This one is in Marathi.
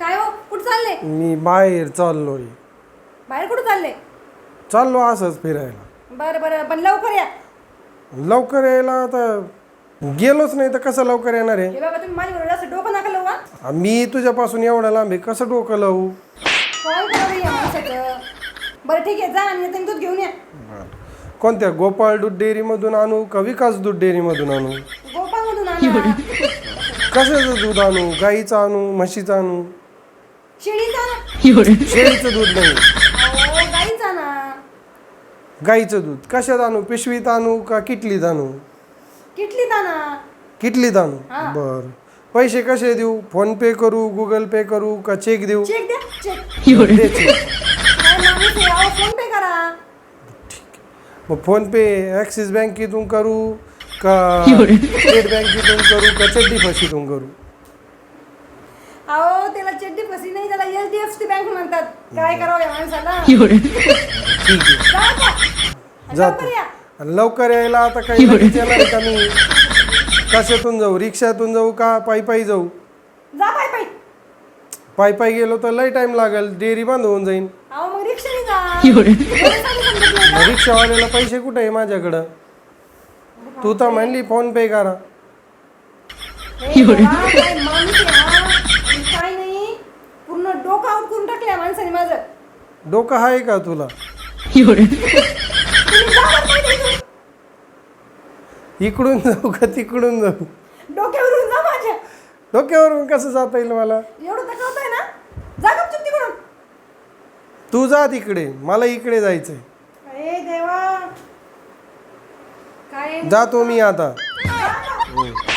काय हो? कुठं चालले? मी बाहेर चाललोय बाहेर कुठं चालले? चाललो असंच फिरायला. बरं बरं. पण लवकर या. लवकर यायला आता गेलोच नाही तर कसं लवकर येणार आहे? हे बाबा तुम्ही असं डोकं नका लावू हा. मी तुझ्यापासून एवढा लांब आहे कसं डोकं लावू? काय करावं या माणसाचं? बरं ठीक आहे. जा आणि येताना दूध घेऊन या. कोणत्या? गोपाळ दूध डेअरीमधून आणू का विकास दूध डेअरीमधून आणू? गोपाळमधून आणा. कशाचं दूध आणू? गाईचं आणू? म्हशीचं आणू? शिळीचा ना शेळीचं दूध नाही. अहो, गाईचा ना. गाईचं दूध. कशात आणू? पिशवीत आणू का किटलीत आणू? किटलीत आणा. किटलीत आणू? हा. बर. पैसे कसे देऊ? फोन पे करू गुगल पे करू का चेक देऊ? चेक द्या. चेक. दे check. काय माणूस आहे? अहो फोन पे करा. मग फोन पे ॲक्सिस बँकेतून करू का स्टेट बँकेतून करू का चड्डी फशीतून करू? अहो त्याला चड्डी फसी नाही त्याला H D F C bank म्हणतात. काय करावं या माणसाला. जातो. लवकर या. आणि लवकर यायला आता काही आहे का मी? कशातून जाऊ? रिक्षातून जाऊ का पायी पायी जाऊ? जा पाय पाय पायी पायी गेलो तर लय टाइम लागेल. डेअरी बंद होऊन जाईन. अहो मग रिक्षाने जा. एवढं. सांगू समजत नाही मग रिक्षावाल्याला पैसे कुठे आहे माझ्याकडं? तू तर म्हणली फोन पे करा हे बाबा, काय माणूस आहे हा. आणि काय नाही पूर्ण डोकं आउट करून टाकलंय माणसाने माझं डोकं आहे का तुला? जा. इकडून जाऊ का तिकडून जाऊ? डोक्यावरून जा माझ्या. डोक्यावरून कसं जाता येईल मला? एवढं तकवतंय ना. जा गपचूप तिकडून. तू जा तिकडे. मला इकडे जायचंय. अरे देवा. काय जातो मी आता. जा.